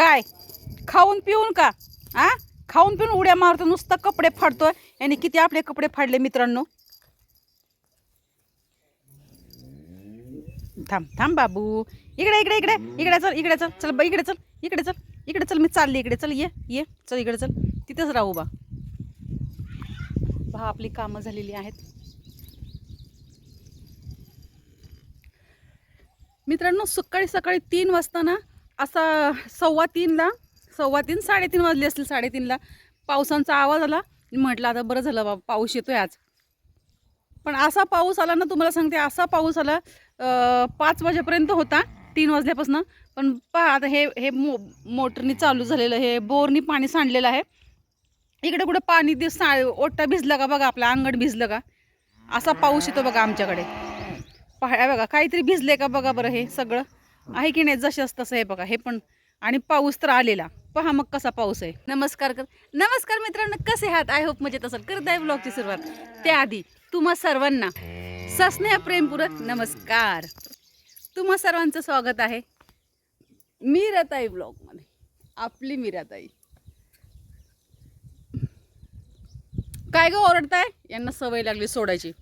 काय? खाऊन पिऊन का? आ? खाऊन पिऊन उड्या मारतो नुसतं कपडे फाडतोय. याने किती आपले कपडे फाडले मित्रांनो? थांब थांब बाबू. इकडे इकडे इकडे. इकडे चल इकडे चल. चल बा इकडे चल. इकडे चल. इकडे चल मी चालली. इकडे चल. ये ये. चल इकडे चल. तिथेच राहू बा. बा आपली कामं झालेली आहेत. मित्रांनो सकाळी सकाळी तीन वाजता ना असा सव्वा तीनला सव्वा तीन साडेतीन वाजले असतील साडेतीनला. पावसांचा आवाज आला. म्हटलं आता बरं झालं बाबा पाऊस येतोय आज. पण असा पाऊस आला ना तुम्हाला सांगते असा पाऊस आला पाच वाजेपर्यंत होता तीन वाजल्यापासून. पण पहा आता हे हे मो मोटरनी चालू झालेलं हे बोरनी पाणी सांडलेलं आहे. इकडे कुठं पाणी ते सा ओटा भिजलं का बघा आपलं अंगण भिजलं का? असा पाऊस येतो बघा आमच्याकडे. पहा बघा काहीतरी भिजले का बघा बरं हे सगळं? आहे की नाही? जसंच तसं आहे बघा. हे पण आणि पाऊस तर आलेला. पहा मग कसा पाऊस आहे. नमस्कार कर नमस्कार मित्रांनो कसे आहात? आय होप मजेत असेल. करत आहे ब्लॉगची सुरुवात. त्याआधी तुम्हा सर्वांना सस्नेह प्रेमपूरक नमस्कार. तुम्हा सर्वांचं स्वागत आहे मीराताई ब्लॉगमध्ये आपली मीराताई. काय ग ओरडताय? यांना सवय लागली सोडायची.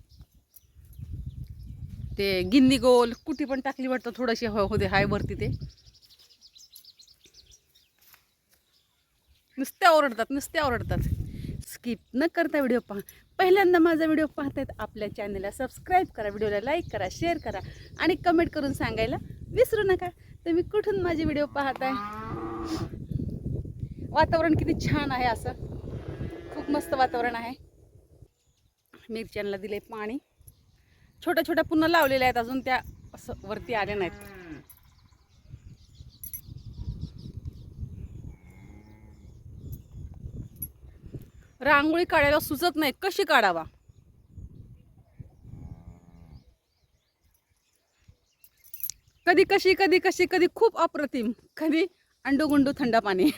ते गिन्नी गोल कुठे पण टाकली वाटतं थोडीशी होते हाय वरती ते. नुसत्या ओरडतात नुसत्या ओरडतात. स्किप न करता व्हिडिओ पहा. पहिल्यांदा माझा व्हिडिओ पाहतायत आपल्या चॅनलला सबस्क्राईब करा व्हिडिओला लाईक करा शेअर करा आणि कमेंट करून सांगायला विसरू नका. तुम्ही कुठून माझे व्हिडिओ पाहताय? वातावरण किती छान आहे असं. खूप मस्त वातावरण आहे. मिरच्यांना दिले पाणी. छोट्या छोट्या पुन्हा लावलेल्या आहेत अजून त्या असं वरती आल्या नाहीत. रांगोळी काढायला सुचत नाही कशी काढावा? कधी कशी कधी कशी कधी खूप अप्रतिम कधी अंडू गुंडू थंड पाणी.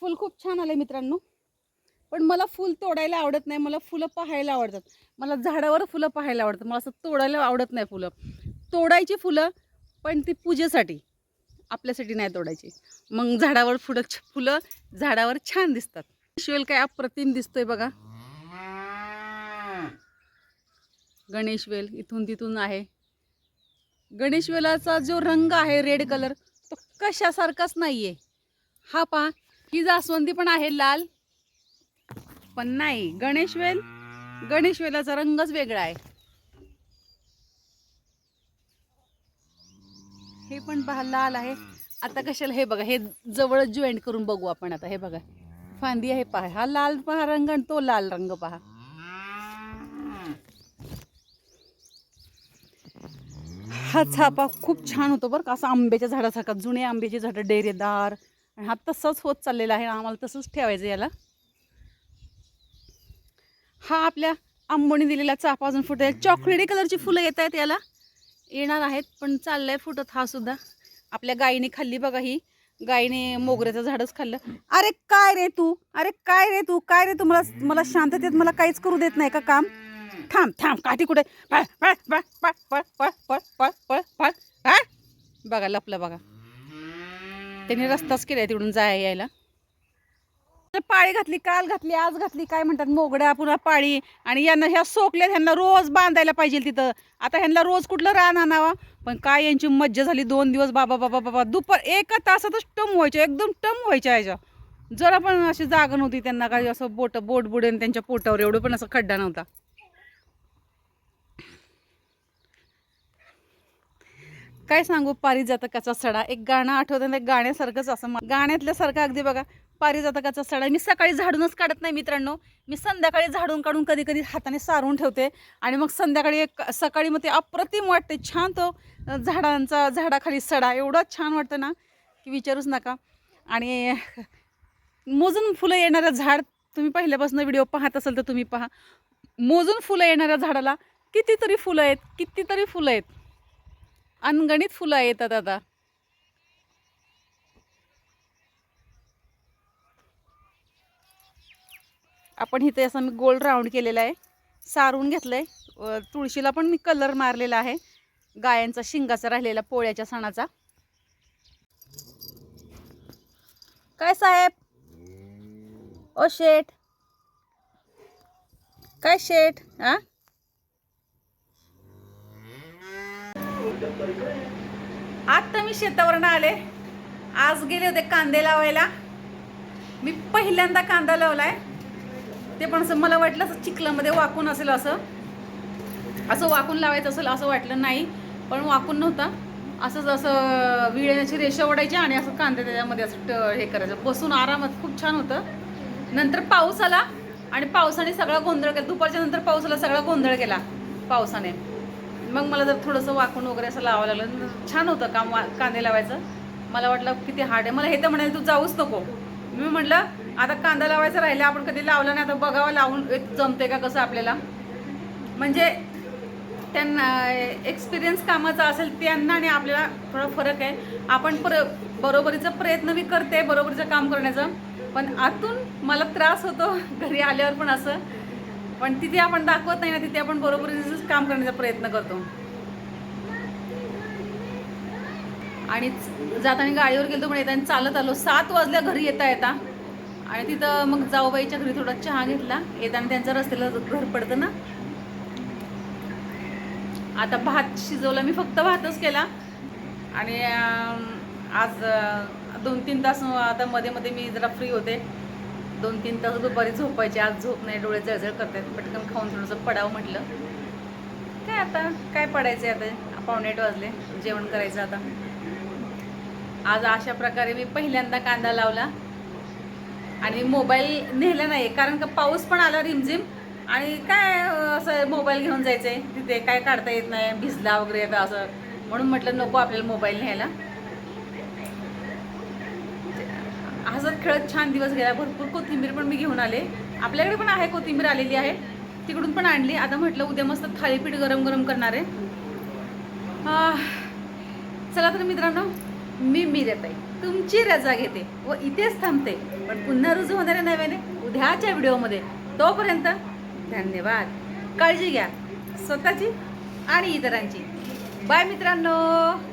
फुल खूप छान आलंय मित्रांनो. पण मला फुल तोडायला आवडत नाही मला फुलं पाहायला आवडतात. मला झाडावर फुलं पाहायला आवडतात. मला असं तोडायला आवडत नाही फुलं. तोडायची फुलं पण ती पूजेसाठी. आपल्यासाठी नाही तोडायची. मग झाडावर फुलं फुलं झाडावर छान दिसतात. शिवेल काय अप्रतिम दिसतोय बघा. गणेशवेल इथून तिथून आहे. गणेशवेलाचा जो रंग आहे रेड कलर तो कशासारखाच नाहीये. हा पहा ही जास्वंदी पण आहे लाल. पण नाही. गणेश वेल गणेश वेलाचा रंगच वेगळा आहे. हे पण पहा लाल आहे. आता कशाला हे बघा हे जवळ जॉईंट करून बघू आपण आता हे बघा. फांदी आहे पहा हा लाल पहा रंग आणि तो लाल रंग पहा. हा छापा खूप छान होतो बरं का असा आंब्याच्या झाडासारखा जुने आंब्याची झाडं डेरेदार. आणि हा तसंच होत चाललेला आहे आम्हाला तसंच ठेवायचं याला. हा आपल्या आंबोनी दिलेला चाफा अजून फुट चॉकलेटी कलरची फुलं येत आहेत याला. येणार आहेत पण चाललंय फुटत हा सुद्धा. आपल्या गाईने खाल्ली बघा ही. गाईने मोगऱ्याचं झाडच खाल्लं. अरे काय रे तू? अरे काय रे तू? काय रे तू? मला मला शांततेत मला काहीच करू देत नाही का काम? थांब थांब. काठी कुठे? पळ पळ पळ पळ पळ पळ पळ पळ पळ पळ. बघा लपलं बघा. त्यांनी रस्ताच केलाय तिकडून जाय यायला. पाळी घातली काल घातली आज घातली काय म्हणतात मोगड्या पुन्हा पाळी. आणि यांना ह्या सोकल्यात ह्यांना रोज बांधायला पाहिजे तिथं. आता ह्यांना रोज कुठलं रान आणावा? पण काय यांची मज्जा झाली दोन दिवस बाबा बाबा बाबा. दुपार एका तासातच टम व्हायच्या एकदम टम व्हायच्या ह्याच्या. जरा पण अशी जागा नव्हती त्यांना काही असं बोट बोट बुडेन त्यांच्या पोटावर एवढं पण असं खड्डा नव्हता. काय सांगू पारिजातकाचा सडा. एक गाणं आठवतं गाण्यासारखंच असं मा- गाण्यातल्यासारखं अगदी बघा. पारिजातकाचा सडा मी सकाळी झाडूनच काढत नाही मित्रांनो. मी संध्याकाळी झाडून काढून कधी कधी हाताने सारून ठेवते. आणि मग संध्याकाळी एक सकाळी मग ते अप्रतिम वाटते. छान तो झाडांचा झाडाखाली सडा. एवढा छान वाटतं ना की विचारूच नका. आणि मोजून फुलं येणारं झाड तुम्ही पहिल्यापासून व्हिडिओ पाहत असाल तर तुम्ही पहा. मोजून फुलं येणाऱ्या झाडाला कितीतरी फुलं आहेत कितीतरी फुलं आहेत. अनगणित फुलं येतात आता. आपण इथे असं मी गोल राऊंड केलेला आहे. सारून घेतलं आहे तुळशीला पण मी कलर मारलेला आहे. गायांचा शिंगाचा राहिलेला पोळ्याच्या सणाचा. काय साहेब? ओ शेठ. काय शेठ? हा आता मी शेतावरनं आले. आज गेले होते कांदे लावायला. मी पहिल्यांदा कांदा लावलाय. ते पण असं मला वाटलं असं चिखलामध्ये वाकून असेल असं. असं वाकून लावायचं असेल असं वाटलं नाही पण वाकून नव्हता. असंच असं विळण्याची रेषा ओढायची आणि असं कांदे त्याच्यामध्ये असं हे करायचं. बसून आरामात खूप छान होतं. नंतर पाऊस आला आणि पावसाने सगळा गोंधळ केला. दुपारच्या नंतर पाऊस आला सगळा गोंधळ केला पावसाने. मग मला जर थोडंसं वाकून वगैरे असं लावावं लागलं छान होतं काम वा कांदे लावायचं. मला वाटलं किती हार्ड आहे. मला हे तर म्हणाले तू जाऊच नको. मी म्हटलं आता कांदा लावायचा राहिला आपण कधी लावला नाही आता बघावं लावून एक जमते का कसं आपल्याला? म्हणजे त्यांना एक्सपिरियन्स कामाचा असेल त्यांना आणि आपल्याला थोडा फरक आहे. आपण पर बरोबरीचा प्रयत्न मी करते बरोबरीचं काम करण्याचं. पण आतून मला त्रास होतो घरी आल्यावर पण असं. पण तिथे आपण दाखवत नाही ना तिथे आपण बरोबरीचंच काम करण्याचा प्रयत्न करतो. आणि जाताना गाडीवर गेलो पण येताना चालत आलो. सात वाजल्या घरी येता येता. आणि तिथं मग जाऊबाईच्या घरी थोडा चहा घेतला. येताना त्यांचा रस्त्याला घर पडतं ना. आता भात शिजवला. मी फक्त भातच केला. आणि आज दोन तीन तास आता मध्ये मध्ये मी जरा फ्री होते. दोन तीन तास दुपारी झोपायचे. आज झोप नाही डोळे जळजळ करतात पटकन खाऊन थोडंसं पडावं म्हटलं. काय आता? काय पडायचं आता? पावणेट वाजले. जेवण करायचं आता. आज अशा प्रकारे मी पहिल्यांदा कांदा लावला. आणि मोबाईल नेला नाही कारण का पाऊस पण आला रिमझिम. आणि काय असं मोबाईल घेऊन जायचं आहे तिथे काय काढता येत नाही भिजला वगैरे येतं असं. म्हणून म्हटलं नको आपल्याला मोबाईल न्यायला. हसत खेळत छान दिवस गेला भरपूर कोथिंबीर पण मी घेऊन आले. आपल्याकडे पण आहे कोथिंबीर आलेली आहे. तिकडून पण आणली. आता म्हटलं उद्या मस्त थाळीपीठ गरम गरम करणार आहे. चला तर मित्रांनो मी मीरत आहे तुमची रजा घेते व इथेच थांबते. पण पुन्हा रुजू होणारे नव्याने उद्याच्या व्हिडिओमध्ये. तोपर्यंत धन्यवाद. काळजी घ्या. स्वतःची आणि इतरांची. बाय मित्रांनो.